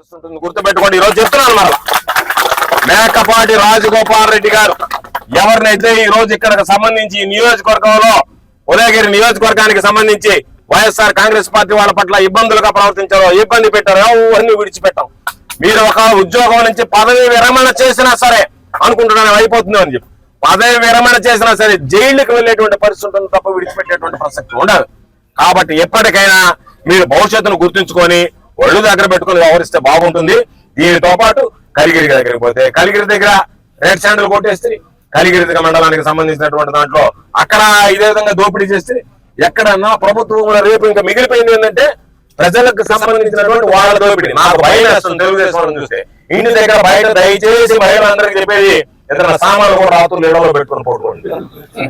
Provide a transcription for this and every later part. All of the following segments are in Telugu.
ఉంటుంది గుర్తుపెట్టుకోండి ఈరోజు చెప్తున్నాను మరలా మేకపాటి రాజగోపాల్ రెడ్డి గారు ఎవరినైతే ఈ రోజు ఇక్కడ సంబంధించి నియోజకవర్గంలో ఉదయగిరి నియోజకవర్గానికి సంబంధించి వైఎస్ఆర్ కాంగ్రెస్ పార్టీ వాళ్ళ పట్ల ఇబ్బందులుగా ప్రవర్తించారో ఇబ్బంది పెట్టారో ఎవరిని విడిచిపెట్టాం. మీరు ఒక ఉద్యోగం నుంచి పదవి విరమణ చేసినా సరే అనుకుంటున్నాను అయిపోతుంది అని చెప్పి. పదవి విరమణ చేసినా సరే జైలుకి వెళ్ళేటువంటి పరిస్థితి ఉంటుంది తప్ప విడిచిపెట్టేటువంటి ప్రసక్తి ఉండదు. కాబట్టి ఎప్పటికైనా మీరు భవిష్యత్తును గుర్తుంచుకొని ఒళ్ళు దగ్గర పెట్టుకుని వ్యవహరిస్తే బాగుంటుంది. దీనితో పాటు కలిగిరి దగ్గరికి పోతే కలిగిరి దగ్గర రెడ్ శాండల్ కొట్టేస్తే కలిగిరి దగ్గర మండలానికి సంబంధించినటువంటి దాంట్లో అక్కడ ఇదే విధంగా దోపిడీ చేస్తే ఎక్కడన్నా ప్రభుత్వం రేపు ఇంకా మిగిలిపోయింది ఏంటంటే ప్రజలకు సంబంధించినటువంటి వాళ్ళ దోపిడీ. నాకు భయం వేస్తుంది తెలుగుదేశం వాళ్ళని చూస్తే. ఇంటి దగ్గర బయట దయచేసి మహిళలందరికీ చెప్పేది ఏదైనా సామాన్లు కూడా రాత్రులు నీళ్ళలో పెట్టుకుని పడుకోండి.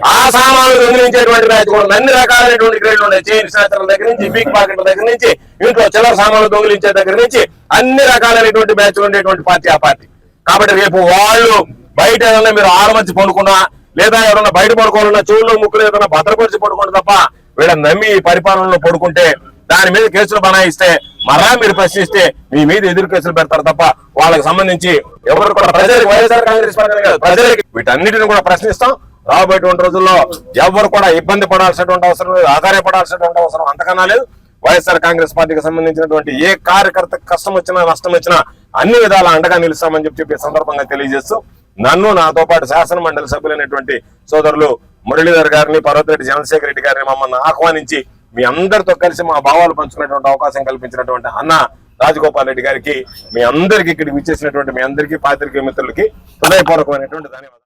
ఆ సామాన్లు దొంగిలించేటువంటి బ్యాచ్ కూడా అన్ని రకాలైనటువంటి గ్రేడ్లు ఉన్నాయి. చైన్ స్నాచర్ల దగ్గర నుంచి బిగ్ పాకెట్ల దగ్గర నుంచి ఇంట్లో చిల్లర సామాన్లు దొంగిలించే దగ్గర నుంచి అన్ని రకాలైనటువంటి బ్యాచ్లు ఉండేటువంటి పార్టీ ఆ పార్టీ. కాబట్టి రేపు వాళ్ళు బయట ఏదైనా మీరు ఆరమర్చి పడుకున్నా లేదా ఎవరన్నా బయట పడుకోవాలన్నా చెవుల్లో ముక్కులు ఏదైనా భద్రపరిచి పడుకోండి తప్ప వీళ్ళని నమ్మి పరిపాలనలో పడుకుంటే దాని మీద కేసులు బనాయిస్తే మరా మీరు ప్రశ్నిస్తే మీ మీద ఎదురు కేసులు పెడతారు తప్ప వాళ్ళకి సంబంధించి ఎవరు కూడా ప్రజలకు వైఎస్ఆర్ కాంగ్రెస్ పార్టీ కాదు ప్రజలకి వీటన్నిటిని కూడా ప్రశ్నిస్తాం. రాబోయేటువంటి రోజుల్లో ఎవరు కూడా ఇబ్బంది పడాల్సినటువంటి అవసరం లేదు ఆధారపడాల్సినటువంటి అవసరం అంతకన్నా లేదు. వైఎస్ఆర్ కాంగ్రెస్ పార్టీకి సంబంధించినటువంటి ఏ కార్యకర్త కష్టం వచ్చినా నష్టం వచ్చినా అన్ని విధాలా అండగా నిలుస్తామని చెప్పి చెప్పే సందర్భంగా తెలియజేస్తూ నన్ను నాతో పాటు శాసన మండలి సభ్యులైనటువంటి సోదరులు మురళీధర్ గారిని పర్వతిరెడ్డి చంద్రశేఖర రెడ్డి గారిని మమ్మల్ని ఆహ్వానించి మీ అందరితో కలిసి మా భావాలు పంచుకునేటువంటి అవకాశం కల్పించినటువంటి అన్న రాజగోపాల్ రెడ్డి గారికి మీ అందరికి ఇక్కడికి విచ్చేసినటువంటి మీ అందరికీ పాత్రికేయ మిత్రులకి హృదయపూర్వకమైనటువంటి ధన్యవాదాలు.